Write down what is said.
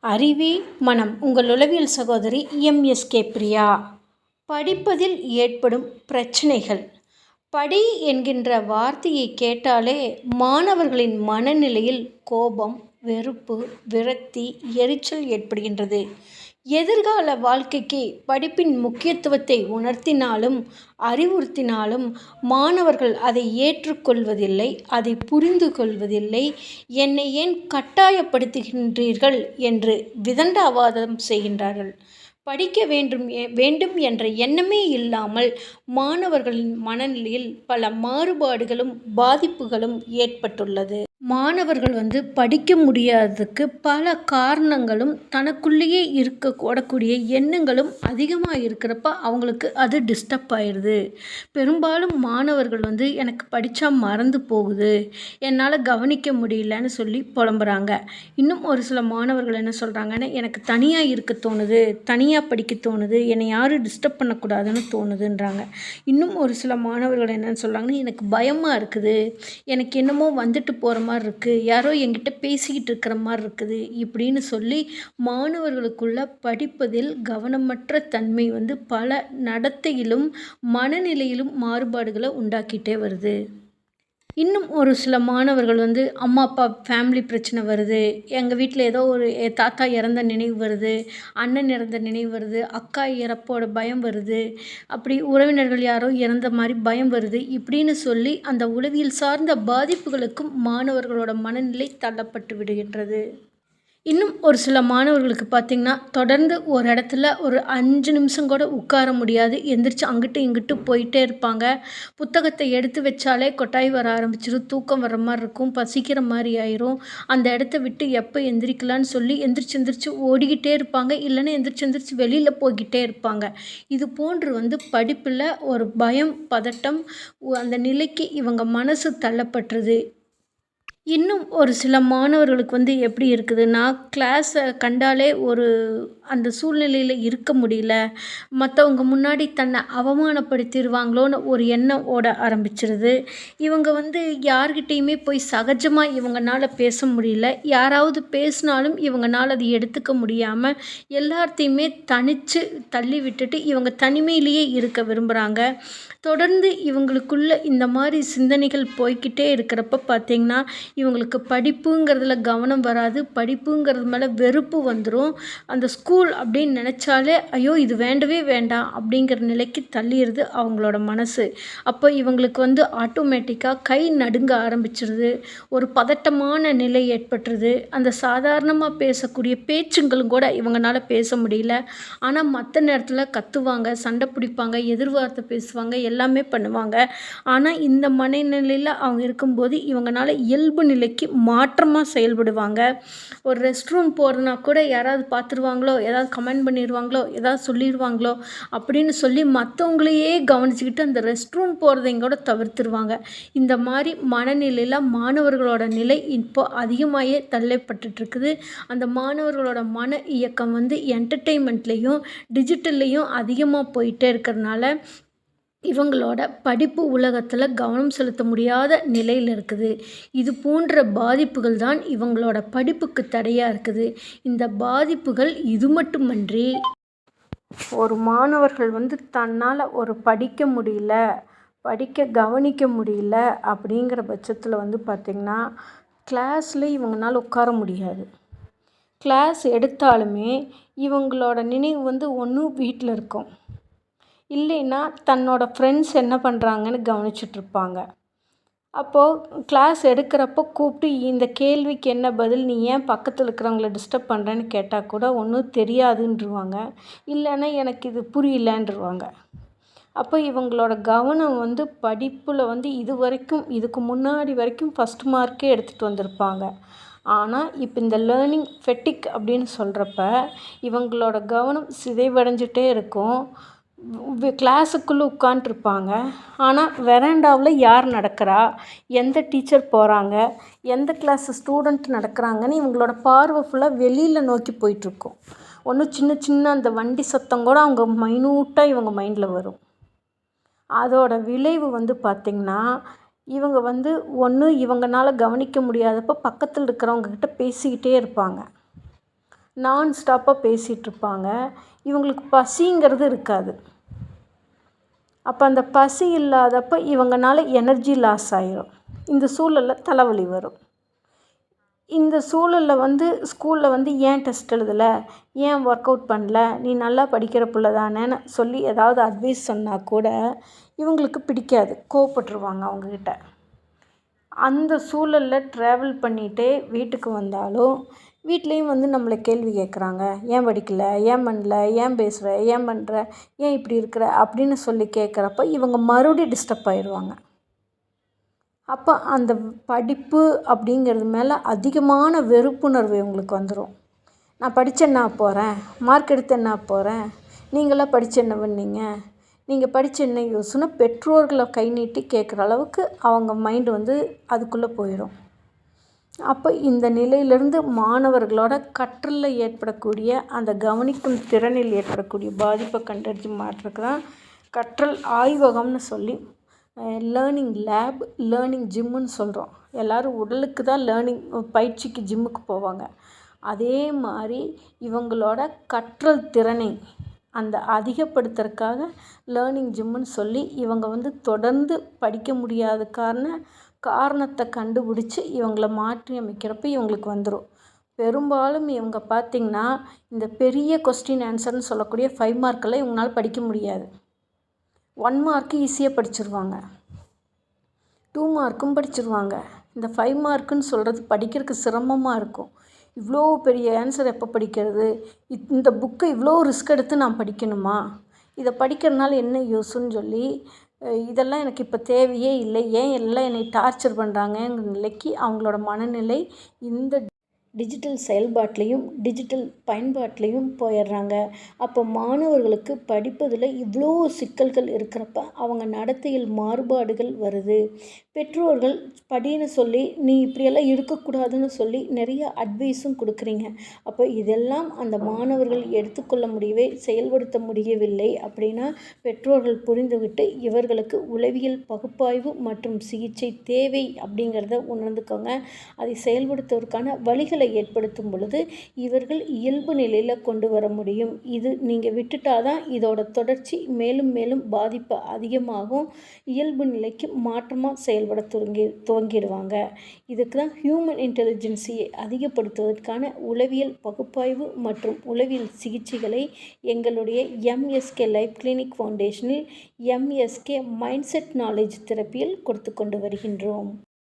அறிவே மனம். உங்கள் உளவியல் சகோதரி எம்எஸ்கே பிரியா. படிப்பதில் ஏற்படும் பிரச்சனைகள். படி என்கின்ற வார்த்தையை கேட்டாலே மாணவர்களின் மனநிலையில் கோபம் வெறுப்பு விரக்தி எரிச்சல் ஏற்படுகின்றது. எதிர்கால வாழ்க்கைக்கு படிப்பின் முக்கியத்துவத்தை உணர்த்தினாலும் அறிவுறுத்தினாலும் மாணவர்கள் அதை ஏற்றுக்கொள்வதில்லை அதை புரிந்து கொள்வதில்லை என்னை ஏன் கட்டாயப்படுத்துகின்றீர்கள் என்று விதண்டாவாதம் செய்கின்றார்கள். படிக்க வேண்டும் வேண்டும் என்ற எண்ணமே இல்லாமல் மாணவர்களின் மனநிலையில் பல மாறுபாடுகளும் பாதிப்புகளும் ஏற்பட்டுள்ளது. மாணவர்கள் வந்து படிக்க முடியாததுக்கு பல காரணங்களும் தனக்குள்ளேயே இருக்க கூடக்கூடிய எண்ணங்களும் அதிகமாக இருக்கிறப்ப அவங்களுக்கு அது டிஸ்டர்ப் ஆயிடுது. பெரும்பாலும் மாணவர்கள் வந்து எனக்கு படித்தா மறந்து போகுது. என்னால் கவனிக்க முடியலன்னு சொல்லி புலம்புறாங்க. இன்னும் ஒரு சில மாணவர்கள் என்ன சொல்கிறாங்கன்னா எனக்கு தனியாக இருக்க தோணுது. தனியாக படிக்க தோணுது. என்னை யாரும் டிஸ்டர்ப் பண்ணக்கூடாதுன்னு தோணுதுன்றாங்க. இன்னும் ஒரு சில மாணவர்கள் என்னென்னு சொல்கிறாங்கன்னா எனக்கு பயமாக இருக்குது. எனக்கு என்னமோ வந்துட்டு போகிற மாதிரி இருக்குது யாரோ என்கிட்ட பேசிக்கிட்டு இருக்கிற மாதிரி இருக்குது இப்படின்னு சொல்லி மாணவர்களுக்குள்ள படிப்பதில் கவனமற்ற தன்மை வந்து பல நடத்தையிலும் மனநிலையிலும் மாறுபாடுகளை உண்டாக்கிட்டே வருது. இன்னும் ஒரு சில மாணவர்கள் வந்து அம்மா அப்பா ஃபேமிலி பிரச்சனை வருது. எங்கள் வீட்டில் ஏதோ ஒரு தாத்தா இறந்த நினைவு வருது. அண்ணன் இறந்த நினைவு வருது. அக்கா இறப்போட பயம் வருது. அப்படி உறவினர்கள் யாரோ இறந்த மாதிரி பயம் வருது இப்படின்னு சொல்லி அந்த உளவியல் சார்ந்த பாதிப்புகளுக்கும் மாணவர்களோட மனநிலை தள்ளப்பட்டு விடுகின்றது. இன்னும் ஒரு சில மாணவர்களுக்கு பார்த்திங்கன்னா தொடர்ந்து ஒரு இடத்துல ஒரு அஞ்சு நிமிஷம் கூட உட்கார முடியாது. எந்திரிச்சு அங்கிட்டு இங்கிட்டு போயிட்டே இருப்பாங்க. புத்தகத்தை எடுத்து வச்சாலே கொட்டாய் வர ஆரம்பிச்சிடும் தூக்கம் வர மாதிரி இருக்கும். பசிக்கிற மாதிரி ஆயிரும். அந்த இடத்த விட்டு எப்போ எந்திரிக்கலான்னு சொல்லி எந்திரிச்சு எந்திரிச்சு ஓடிக்கிட்டே இருப்பாங்க. இல்லைன்னா எந்திரிச்சு எந்திரிச்சு வெளியில் போய்கிட்டே இருப்பாங்க. இது போன்று வந்து படிப்பில் ஒரு பயம் பதட்டம் அந்த நிலைக்கு இவங்க மனசு தள்ளப்பட்டுருது. இன்னும் ஒரு சில மாணவர்களுக்கு வந்து எப்படி இருக்குதுன்னா கிளாஸை கண்டாலே ஒரு அந்த சூழ்நிலையில் இருக்க முடியல. மற்றவங்க முன்னாடி தன்னை அவமானப்படுத்திடுவாங்களோன்னு ஒரு எண்ணம் ஓட ஆரம்பிச்சிருது. இவங்க வந்து யார்கிட்டேயுமே போய் சகஜமாக இவங்கனால பேச முடியல. யாராவது பேசினாலும் இவங்கனால அதை எடுத்துக்க முடியாமல் எல்லாத்தையுமே தனித்து தள்ளி விட்டுட்டு இவங்க தனிமையிலேயே இருக்க விரும்புகிறாங்க தொடர்ந்து இவங்களுக்குள்ள இந்த மாதிரி சிந்தனைகள் போய்க்கிட்டே இருக்கிறப்ப பார்த்திங்கன்னா இவங்களுக்கு படிப்புங்கிறதுல கவனம் வராது. படிப்புங்கிறது மேலே வெறுப்பு வந்துடும் அந்த ஸ்கூல் அப்படின்னு நினச்சாலே ஐயோ இது வேண்டவே வேண்டாம் அப்படிங்கிற நிலைக்கு தள்ளிடுது அவங்களோட மனசு. அப்போ இவங்களுக்கு வந்து ஆட்டோமேட்டிக்காக கை நடுங்க ஆரம்பிச்சிருது. ஒரு பதட்டமான நிலை ஏற்பட்டுருது. அந்த சாதாரணமாக பேசக்கூடிய பேச்சுங்களும் கூட இவங்களால பேச முடியல. ஆனால் மற்ற நேரத்தில் கத்துவாங்க சண்டை பிடிப்பாங்க எதிர்வார்த்தை பேசுவாங்க எல்லாமே பண்ணுவாங்க. ஆனால் இந்த மனநிலையில் அவங்க இருக்கும்போது இவங்களால இயல்பு இயல்பு நிலைக்கு மாற்றமாக செயல்படுவாங்க. ஒரு ரெஸ்ட் ரூம் போகிறதுனா கூட யாராவது பார்த்துருவாங்களோ ஏதாவது கமெண்ட் பண்ணிடுவாங்களோ ஏதாவது சொல்லிடுவாங்களோ அப்படின்னு சொல்லி மற்றவங்களையே கவனிச்சுக்கிட்டு அந்த ரெஸ்ட் ரூம் போகிறதையும் கூட தவிர்த்துருவாங்க. இந்த மாதிரி மனநிலையில் மாணவர்களோட நிலை இப்போ அதிகமாகவே தள்ளப்பட்டுருக்குது அந்த மாணவர்களோட மன இயக்கம் வந்து என்டர்டெயின்மெண்ட்லேயும் டிஜிட்டல்லையும் அதிகமாக போயிட்டே இருக்கிறனால இவங்களோட படிப்பு உலகத்தில் கவனம் செலுத்த முடியாத நிலையில் இருக்குது. இது போன்ற பாதிப்புகள் தான் இவங்களோட படிப்புக்கு தடையாக இருக்குது. இந்த பாதிப்புகள் இது மட்டுமன்றி ஒரு மாணவர்கள் வந்து தன்னால் ஒரு படிக்க முடியல படிக்க கவனிக்க முடியல அப்படிங்கிற பட்சத்தில் வந்து பார்த்திங்கன்னா கிளாஸில் இவங்களால் உட்கார முடியாது. கிளாஸ் எடுத்தாலுமே இவங்களோட நினைவு வந்து ஒன்று வீட்டில் இருக்கும். இல்லைன்னா தன்னோட ஃப்ரெண்ட்ஸ் என்ன பண்ணுறாங்கன்னு கவனிச்சிட்ருப்பாங்க. அப்போது கிளாஸ் எடுக்கிறப்போ கூப்பிட்டு இந்த கேள்விக்கு என்ன பதில் நீ ஏன் பக்கத்தில் இருக்கிறவங்கள டிஸ்டர்ப் பண்ணுறேன்னு கேட்டால் கூட ஒன்றும் தெரியாதுன்றுவாங்க. இல்லைன்னா எனக்கு இது புரியலன்றுவாங்க. அப்போ இவங்களோட கவனம் வந்து படிப்பில் வந்து இது வரைக்கும் இதுக்கு முன்னாடி வரைக்கும் ஃபஸ்ட் மார்க்கே எடுத்துகிட்டு வந்திருப்பாங்க. ஆனால் இப்போ இந்த லேர்னிங் ஃபெட்டிக் அப்படின்னு சொல்கிறப்ப இவங்களோட கவனம் சிதைவடைஞ்சிட்டே இருக்கும். கிளாஸுக்குள்ளே உட்காண்ட்ருப்பாங்க ஆனால் வெராண்டாவில் யார் நடக்கிறா? எந்த டீச்சர் போகிறாங்க எந்த கிளாஸ் ஸ்டூடெண்ட் நடக்கிறாங்கன்னு இவங்களோட பார்வை ஃபுல்லாக வெளியில் நோக்கி போயிட்டுருக்கும். ஒன்று சின்ன சின்ன அந்த வண்டி சத்தம் கூட அவங்க மைனூட்டாக இவங்க மைண்டில் வரும். அதோட விளைவு வந்து பார்த்திங்கன்னா இவங்க வந்து ஒன்று இவங்கனால கவனிக்க முடியாதப்போ பக்கத்தில் இருக்கிறவங்கக்கிட்ட பேசிக்கிட்டே இருப்பாங்க. நான் ஸ்டாப்பாக பேசிகிட்ருப்பாங்க. இவங்களுக்கு பசிங்கிறது இருக்காது. அப்போ அந்த பசி இல்லாதப்போ இவங்கனால எனர்ஜி லாஸ் ஆயிரும். இந்த சூழலில் தலைவலி வரும். இந்த சூழலில் வந்து ஸ்கூலில் வந்து ஏன் டெஸ்ட் எழுதலை? ஏன் ஒர்க் அவுட் பண்ணல? நீ நல்லா படிக்கிற பிள்ளை தானேன்னு சொல்லி ஏதாவது அட்வைஸ் சொன்னால் கூட இவங்களுக்கு பிடிக்காது. கோவப்பட்டுருவாங்க அவங்கக்கிட்ட அந்த சூழலில் ட்ராவல் பண்ணிகிட்டே வீட்டுக்கு வந்தாலும் வீட்லேயும் வந்து நம்மளை கேள்வி கேட்குறாங்க ஏன் படிக்கல? ஏன் பண்ணல? ஏன் பேசுகிற ஏன் பண்ணுற ஏன் இப்படி இருக்கிற? அப்படின்னு சொல்லி கேட்குறப்ப இவங்க மறுபடியும் டிஸ்டர்ப் ஆயிடுவாங்க. அப்போ அந்த படிப்பு அப்படிங்கிறது மேலே அதிகமான வெறுப்புணர்வு இவங்களுக்கு வந்துடும் நான் படித்து என்ன போகிறேன் மார்க் எடுத்து என்ன போகிறேன் நீங்களாம் படித்து என்ன பண்ணீங்க? நீங்கள் படித்து என்ன யூஸ்னு பெற்றோர்களை கை நீட்டி கேட்குற அளவுக்கு அவங்க மைண்டு வந்து அதுக்குள்ளே போயிடும். அப்போ இந்த நிலையிலிருந்து மாணவர்களோட கற்றலில் ஏற்படக்கூடிய அந்த கவனிக்கும் திறனில் ஏற்படக்கூடிய பாதிப்பை கண்டறிஞ்சு மாற்றுறதுக்கு தான் கற்றல் ஆய்வகம்னு சொல்லி லேர்னிங் லேப் லேர்னிங் ஜிம்முன்னு சொல்கிறோம் எல்லோரும் உடலுக்கு தான் லேர்னிங் பயிற்சிக்கு ஜிம்முக்கு போவாங்க. அதே மாதிரி இவங்களோட கற்றல் திறனை அந்த அதிகப்படுத்துறதுக்காக லேர்னிங் ஜிம்முன்னு சொல்லி இவங்க வந்து தொடர்ந்து படிக்க முடியாத காரணம் காரணத்தை கண்டுபிடிச்சி இவங்கள மாற்றி அமைக்கிறப்ப இவங்களுக்கு வந்துடும் பெரும்பாலும் இவங்க பார்த்திங்கன்னா இந்த பெரிய கொஸ்டின் ஆன்சர்னு சொல்லக்கூடிய ஃபைவ் மார்க்கெல்லாம் இவங்களால் படிக்க முடியாது. ஒன் மார்க்கு ஈஸியாக படிச்சிருவாங்க. டூ மார்க்கும் படிச்சிருவாங்க. இந்த ஃபைவ் மார்க்குன்னு சொல்கிறது படிக்கிறதுக்கு சிரமமாக இருக்கும். இவ்வளோ பெரிய ஆன்சர் எப்போ படிக்கிறது? இந்த புக்கை இவ்வளோ ரிஸ்க் எடுத்து நான் படிக்கணுமா? இதை படிக்கிறதுனால என்ன யூஸுன்னு சொல்லி இதெல்லாம் எனக்கு இப்போ தேவையே இல்லை. ஏன் எல்லாம் என்னை டார்ச்சர் பண்ணுறாங்கங்கிற நிலைக்கு அவங்களோட மனநிலை இந்த டிஜிட்டல் செயல்பாட்டிலையும் டிஜிட்டல் பயன்பாட்டிலையும் போயிடுறாங்க. அப்போ மாணவர்களுக்கு படிப்பதில் இவ்வளோ சிக்கல்கள் இருக்கிறப்ப அவங்க நடத்தையில் மாறுபாடுகள் வருது. பெற்றோர்கள் படின்னு சொல்லி நீ இப்படியெல்லாம் இருக்கக்கூடாதுன்னு சொல்லி நிறைய அட்வைஸும் கொடுக்குறீங்க. அப்போ இதெல்லாம் அந்த மாணவர்கள் எடுத்துக்கொள்ள முடியவே செயல்படுத்த முடியவில்லை. அப்படின்னா பெற்றோர்கள் புரிந்துவிட்டு இவர்களுக்கு உளவியல் பகுப்பாய்வு மற்றும் சிகிச்சை தேவை அப்படிங்கிறத உணர்ந்துக்கோங்க. அதை செயல்படுத்துவதற்கான வழிகளை ஏற்படுத்தும் பொழுது இவர்கள் இயல்பு நிலையில் கொண்டு வர முடியும். இது நீங்கள் விட்டுட்டாதான் இதோட தொடர்ச்சி மேலும் மேலும் பாதிப்பு அதிகமாகும். இயல்பு நிலைக்கு மாற்றமாக செயல் செயல்பட துவங்கி துவங்கிடுவாங்க. இதுக்கு தான் ஹியூமன் இன்டெலிஜென்சியை அதிகப்படுத்துவதற்கான உளவியல் பகுப்பாய்வு மற்றும் உளவியல் சிகிச்சைகளை எங்களுடைய எம்எஸ்கே லைஃப் கிளினிக் ஃபவுண்டேஷனில் எம்எஸ்கே மைண்ட் செட் நாலேஜ் தெரப்பியில் கொடுத்து கொண்டு வருகின்றோம்.